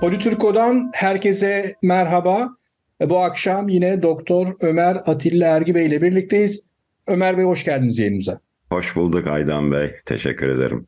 Politürko'dan herkese merhaba. Bu akşam yine Doktor Ömer Atilla Ergi Bey ile birlikteyiz. Ömer Bey hoş geldiniz yayınımıza. Hoş bulduk Aydan Bey. Teşekkür ederim.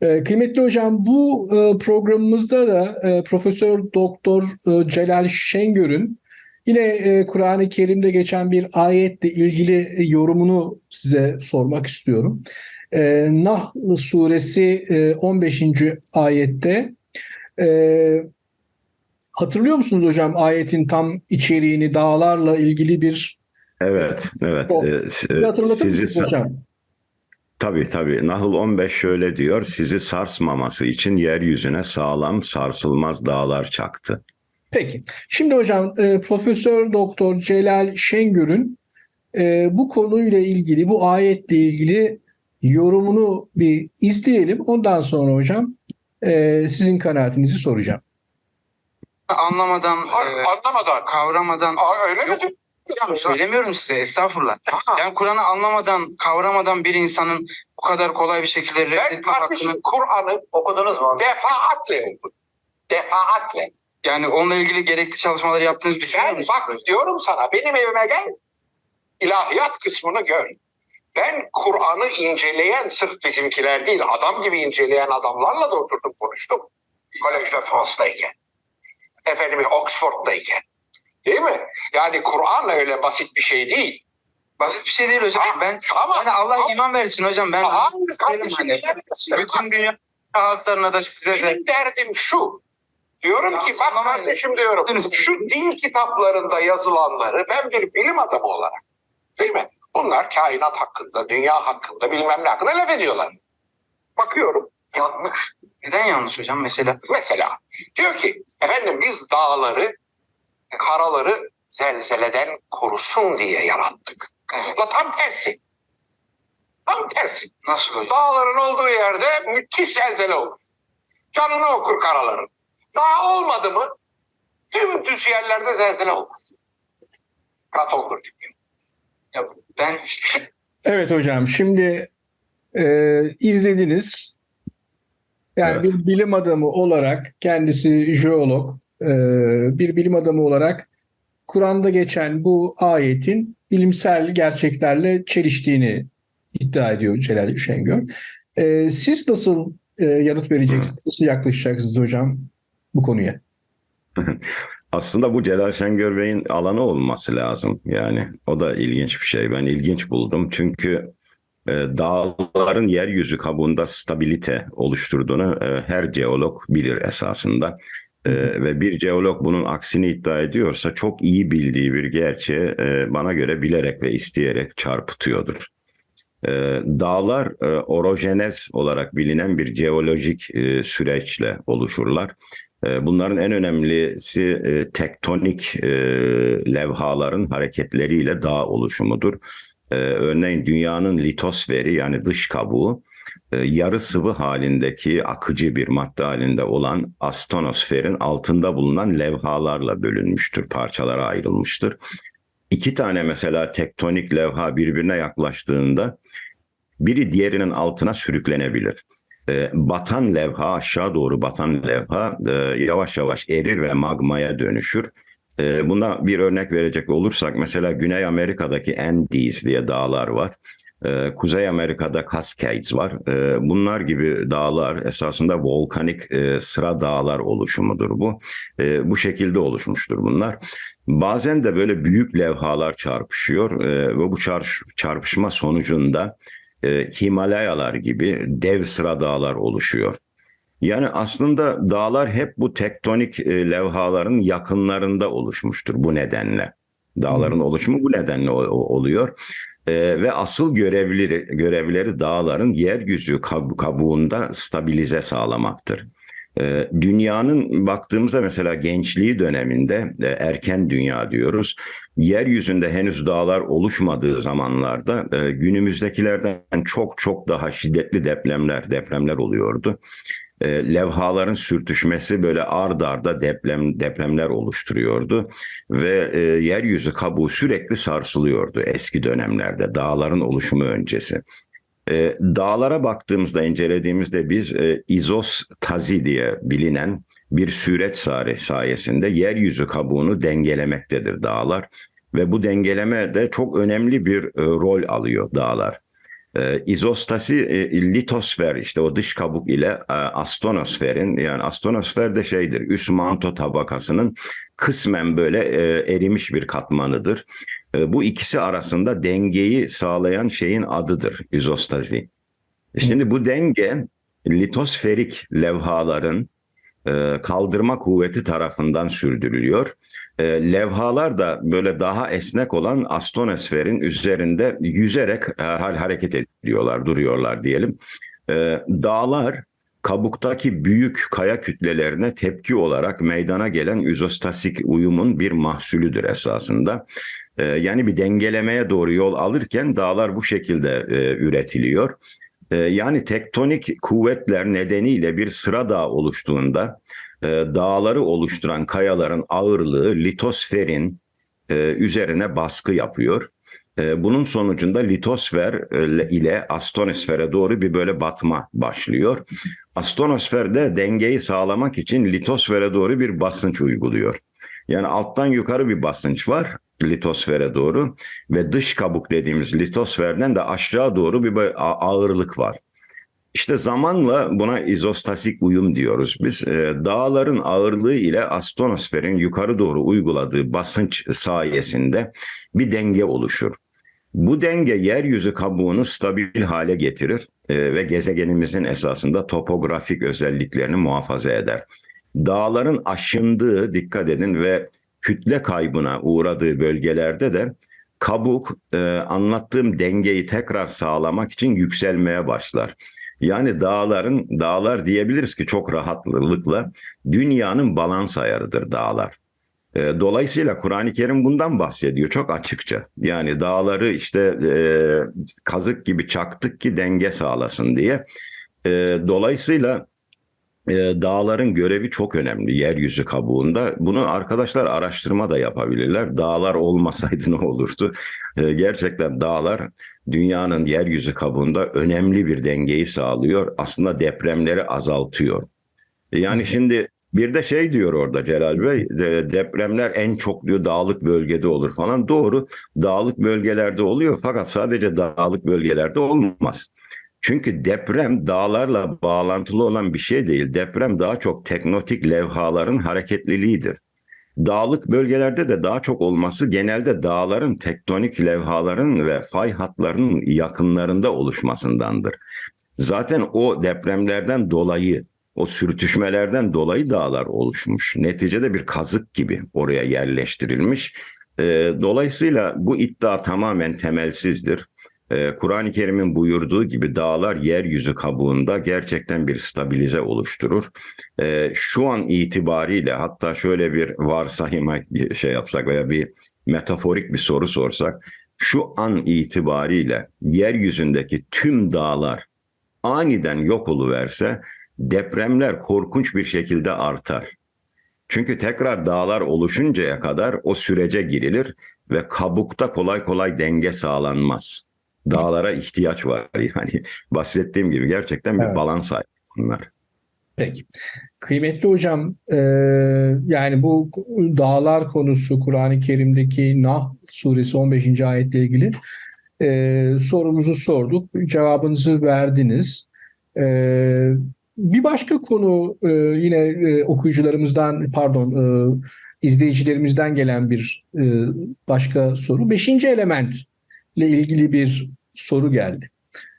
E, Kıymetli hocam bu e, programımızda da e, Profesör Doktor e, Celal Şengör'ün yine e, Kur'an-ı Kerim'de geçen bir ayetle ilgili yorumunu size sormak istiyorum. E, Nahl suresi e, 15. ayette e, hatırlıyor musunuz hocam ayetin tam içeriğini dağlarla ilgili bir Evet, evet. O- Ee, hatırlatır sizi hocam? tabii tabii. Nahl 15 şöyle diyor. Sizi sarsmaması için yeryüzüne sağlam, sarsılmaz dağlar çaktı. Peki. Şimdi hocam e, Profesör Doktor Celal Şengör'ün e, bu konuyla ilgili, bu ayetle ilgili yorumunu bir izleyelim. Ondan sonra hocam e, sizin kanaatinizi soracağım. Anlamadan, Hayır, e, anlamadan. kavramadan Aa, öyle mi? Yok, diyorsun? hocam söylemiyorum size estağfurullah. Ha, Yani Kur'an'ı anlamadan, kavramadan bir insanın bu kadar kolay bir şekilde ben reddetme kardeşim hakkını Kur'an'ı Okudunuz mu? defaatle okudum. Defaatle. yani onunla ilgili gerekli çalışmaları yaptığınızı düşünüyor Ben musunuz? bak diyorum sana benim evime gel. İlahiyat kısmını gör. Ben Kur'an'ı inceleyen sırf bizimkiler değil adam gibi inceleyen adamlarla da oturdum konuştum. Kolejde Fransa'dayken. Efendimiz Oxford'dayken. Değil mi? Yani Kur'an öyle basit bir şey değil. Basit bir şey değil hocam. Ha, Ben ama yani Allah ama- iman versin hocam. Ben Aha, kardeşim, hani. Bütün dünya halklarına da size de Benim derdim şu. Diyorum Ya ki bak kardeşim diyorum şu din kitaplarında yazılanları ben bir bilim adamı olarak değil mi? Bunlar kainat hakkında, dünya hakkında bilmem ne hakkında laf ediyorlar. Bakıyorum yanlış. Neden yanlış hocam mesela? Mesela diyor ki efendim biz dağları, karaları zelzeleden korusun diye yarattık. La tam tersi. Tam tersi. Nasıl hocam? Dağların olduğu yerde müthiş zelzele olur. Canını okur karaların. Dağ olmadı mı tüm düz yerlerde zelzele olmaz. Kat olur çünkü. Ya ben Evet hocam şimdi e, izlediniz. Yani Evet. bir bilim adamı olarak kendisi jeolog e, bir bilim adamı olarak Kur'an'da geçen bu ayetin bilimsel gerçeklerle çeliştiğini iddia ediyor Celal Şengör. E, siz nasıl e, yanıt vereceksiniz? Nasıl yaklaşacaksınız hocam bu konuya? Aslında bu Celal Şengör Bey'in alanı olması lazım. Yani o da ilginç bir şey. Ben ilginç buldum. Çünkü dağların yeryüzü kabuğunda stabilite oluşturduğunu e, her jeolog bilir esasında. E, ve bir jeolog bunun aksini iddia ediyorsa çok iyi bildiği bir gerçeği e, bana göre bilerek ve isteyerek çarpıtıyordur. E, dağlar e, orojenez olarak bilinen bir jeolojik e, süreçle oluşurlar. E, Bunların en önemlisi e, tektonik e, levhaların hareketleriyle dağ oluşumudur. E, Örneğin dünyanın litosferi yani dış kabuğu e, yarı sıvı halindeki akıcı bir madde halinde olan astonosferin altında bulunan levhalarla bölünmüştür, parçalara ayrılmıştır. İki tane mesela tektonik levha birbirine yaklaştığında biri diğerinin altına sürüklenebilir. E, batan levha aşağı doğru batan levha e, yavaş yavaş erir ve magmaya dönüşür. E, buna bir örnek verecek olursak mesela Güney Amerika'daki Andes diye dağlar var. E, Kuzey Amerika'da Cascades var. E, bunlar gibi dağlar esasında volkanik e, sıra dağlar oluşumudur bu. Bu şekilde oluşmuştur bunlar. Bazen de böyle büyük levhalar çarpışıyor e, ve bu çar- çarpışma sonucunda e, Himalayalar gibi dev sıra dağlar oluşuyor. Yani aslında dağlar hep bu tektonik e, levhaların yakınlarında oluşmuştur bu nedenle. Dağların oluşumu bu nedenle oluyor. E, ve asıl görevleri görevleri dağların yeryüzü kab- kabuğunda stabilize sağlamaktır. E, dünyanın baktığımızda mesela gençliği döneminde e, erken dünya diyoruz. Yeryüzünde henüz dağlar oluşmadığı zamanlarda e, günümüzdekilerden çok çok daha şiddetli depremler depremler oluyordu. E, levhaların sürtüşmesi böyle ard arda deprem depremler oluşturuyordu ve e, yeryüzü kabuğu sürekli sarsılıyordu eski dönemlerde dağların oluşumu öncesi. E, dağlara baktığımızda incelediğimizde biz e, izostazi diye bilinen bir süreç sayesinde yeryüzü kabuğunu dengelemektedir dağlar ve bu dengeleme de çok önemli bir e, rol alıyor dağlar. E, izostasi e, litosfer işte o dış kabuk ile e, astonosferin yani astonosfer de şeydir üst manto tabakasının kısmen böyle e, erimiş bir katmanıdır. E, bu ikisi arasında dengeyi sağlayan şeyin adıdır izostasi. Şimdi bu denge litosferik levhaların e, kaldırma kuvveti tarafından sürdürülüyor. E, levhalar da böyle daha esnek olan astonosferin üzerinde yüzerek herhal hareket ediyorlar, duruyorlar diyelim. E, dağlar kabuktaki büyük kaya kütlelerine tepki olarak meydana gelen izostasik uyumun bir mahsulüdür esasında. E, yani bir dengelemeye doğru yol alırken dağlar bu şekilde e, üretiliyor. E, yani tektonik kuvvetler nedeniyle bir sıra dağ oluştuğunda e, dağları oluşturan kayaların ağırlığı litosferin e, üzerine baskı yapıyor. E, bunun sonucunda litosfer ile astonosfere doğru bir böyle batma başlıyor. Astonosferde dengeyi sağlamak için litosfere doğru bir basınç uyguluyor. Yani alttan yukarı bir basınç var litosfere doğru ve dış kabuk dediğimiz litosferden de aşağı doğru bir ağırlık var. İşte zamanla buna izostasik uyum diyoruz biz. Ee, dağların ağırlığı ile astonosferin yukarı doğru uyguladığı basınç sayesinde bir denge oluşur. Bu denge yeryüzü kabuğunu stabil hale getirir e, ve gezegenimizin esasında topografik özelliklerini muhafaza eder. Dağların aşındığı dikkat edin ve kütle kaybına uğradığı bölgelerde de kabuk e, anlattığım dengeyi tekrar sağlamak için yükselmeye başlar. Yani dağların dağlar diyebiliriz ki çok rahatlıkla dünyanın balans ayarıdır dağlar. E, dolayısıyla Kur'an-ı Kerim bundan bahsediyor çok açıkça. Yani dağları işte e, kazık gibi çaktık ki denge sağlasın diye. E, dolayısıyla e, dağların görevi çok önemli yeryüzü kabuğunda. Bunu arkadaşlar araştırma da yapabilirler. Dağlar olmasaydı ne olurdu? E, gerçekten dağlar dünyanın yeryüzü kabuğunda önemli bir dengeyi sağlıyor. Aslında depremleri azaltıyor. E, Yani şimdi bir de şey diyor orada Celal Bey, de- depremler en çok diyor dağlık bölgede olur falan. Doğru, dağlık bölgelerde oluyor fakat sadece dağlık bölgelerde olmaz. Çünkü deprem dağlarla bağlantılı olan bir şey değil. Deprem daha çok teknotik levhaların hareketliliğidir. Dağlık bölgelerde de daha çok olması genelde dağların tektonik levhaların ve fay hatlarının yakınlarında oluşmasındandır. Zaten o depremlerden dolayı, o sürtüşmelerden dolayı dağlar oluşmuş. Neticede bir kazık gibi oraya yerleştirilmiş. Dolayısıyla bu iddia tamamen temelsizdir. Ee, Kur'an-ı Kerim'in buyurduğu gibi dağlar yeryüzü kabuğunda gerçekten bir stabilize oluşturur. Ee, şu an itibariyle hatta şöyle bir varsayıma şey yapsak veya bir metaforik bir soru sorsak şu an itibariyle yeryüzündeki tüm dağlar aniden yok oluverse depremler korkunç bir şekilde artar. Çünkü tekrar dağlar oluşuncaya kadar o sürece girilir ve kabukta kolay kolay denge sağlanmaz. Dağlara ihtiyaç var yani. Bahsettiğim gibi gerçekten bir Evet. balans hali bunlar. Peki. Kıymetli hocam, e, yani bu dağlar konusu Kur'an-ı Kerim'deki Nahl suresi 15. ayetle ilgili e, sorumuzu sorduk. Cevabınızı verdiniz. E, bir başka konu e, yine e, okuyucularımızdan pardon e, izleyicilerimizden gelen bir e, başka soru. Beşinci elementle ilgili bir soru geldi.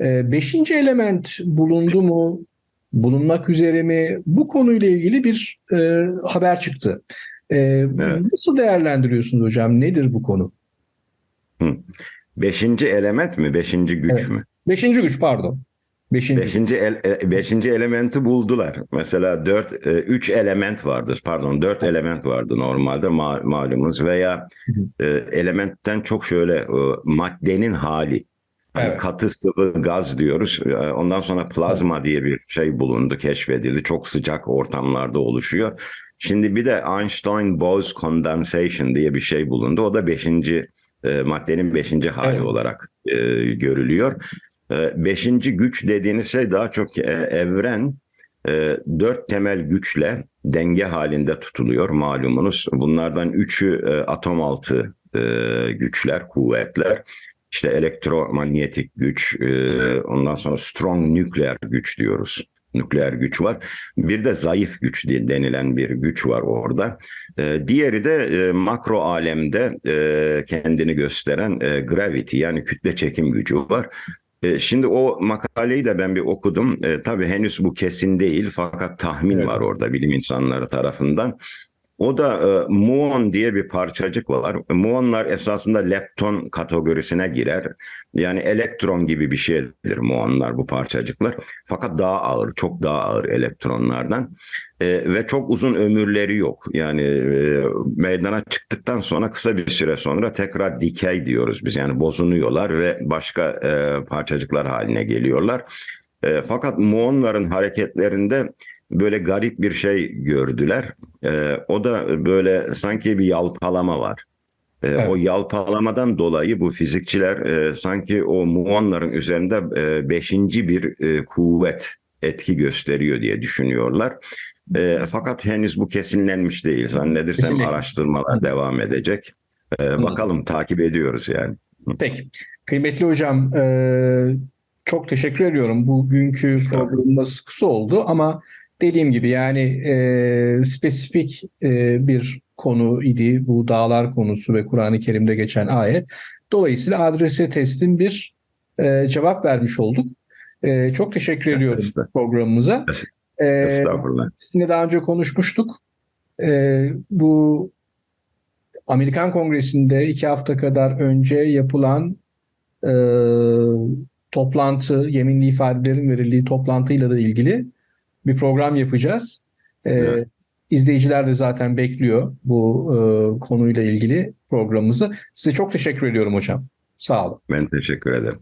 E, beşinci element bulundu mu? bulunmak üzere mi? Bu konuyla ilgili bir e, haber çıktı. E, Nasıl değerlendiriyorsunuz hocam? Nedir bu konu? Beşinci element mi? Beşinci güç Evet. mü? Beşinci güç pardon. Beşinci. Beşinci, el, e, beşinci elementi buldular. Mesela dört, e, üç element vardır. Pardon, dört element vardı normalde ma- malumunuz. Veya e, elementten çok şöyle maddenin hali. Hani Evet. katı sıvı gaz diyoruz. Ondan sonra plazma diye bir şey bulundu, keşfedildi. Çok sıcak ortamlarda oluşuyor. Şimdi bir de Einstein-Bose condensation diye bir şey bulundu. O da beşinci e, maddenin beşinci hali Evet. olarak e, görülüyor. E, beşinci güç dediğiniz şey daha çok e, evren e, dört temel güçle denge halinde tutuluyor malumunuz. Bunlardan üçü e, atom altı güçler, kuvvetler. İşte elektromanyetik güç, ondan sonra strong nükleer güç diyoruz. Nükleer güç var. Bir de zayıf güç denilen bir güç var orada. Diğeri de makro alemde kendini gösteren e, gravity yani kütle çekim gücü var. E, Şimdi o makaleyi de ben bir okudum. E, tabii henüz bu kesin değil fakat tahmin Evet. var orada bilim insanları tarafından. O da e, muon diye bir parçacık var. Muonlar esasında lepton kategorisine girer. Yani elektron gibi bir şeydir muonlar bu parçacıklar. Fakat daha ağır, çok daha ağır elektronlardan. E, ve çok uzun ömürleri yok. Yani e, meydana çıktıktan sonra kısa bir süre sonra tekrar dikey diyoruz biz. Yani bozunuyorlar ve başka e, parçacıklar haline geliyorlar. E, fakat muonların hareketlerinde böyle garip bir şey gördüler. E, o da böyle sanki bir yalpalama var. E, Evet. O yalpalamadan dolayı bu fizikçiler e, sanki o muonların üzerinde e, beşinci bir e, kuvvet etki gösteriyor diye düşünüyorlar. E, fakat henüz bu kesinlenmiş değil. Zannedersem Peki. araştırmalar devam edecek. E, bakalım takip ediyoruz yani. Peki. Kıymetli hocam, e, çok teşekkür ediyorum. Bugünkü programımız kısa oldu ama dediğim gibi yani e, spesifik e, bir konu idi bu dağlar konusu ve Kur'an-ı Kerim'de geçen ayet. Dolayısıyla adrese teslim bir e, cevap vermiş olduk. E, çok teşekkür ediyorum programımıza. E, Estağfurullah. Sizinle daha önce konuşmuştuk. Ee, bu Amerikan Kongresi'nde iki hafta kadar önce yapılan e, toplantı, yeminli ifadelerin verildiği toplantıyla da ilgili bir program yapacağız. Ee, Evet. izleyiciler de zaten bekliyor bu e, konuyla ilgili programımızı. Size çok teşekkür ediyorum hocam. Sağ olun. Ben teşekkür ederim.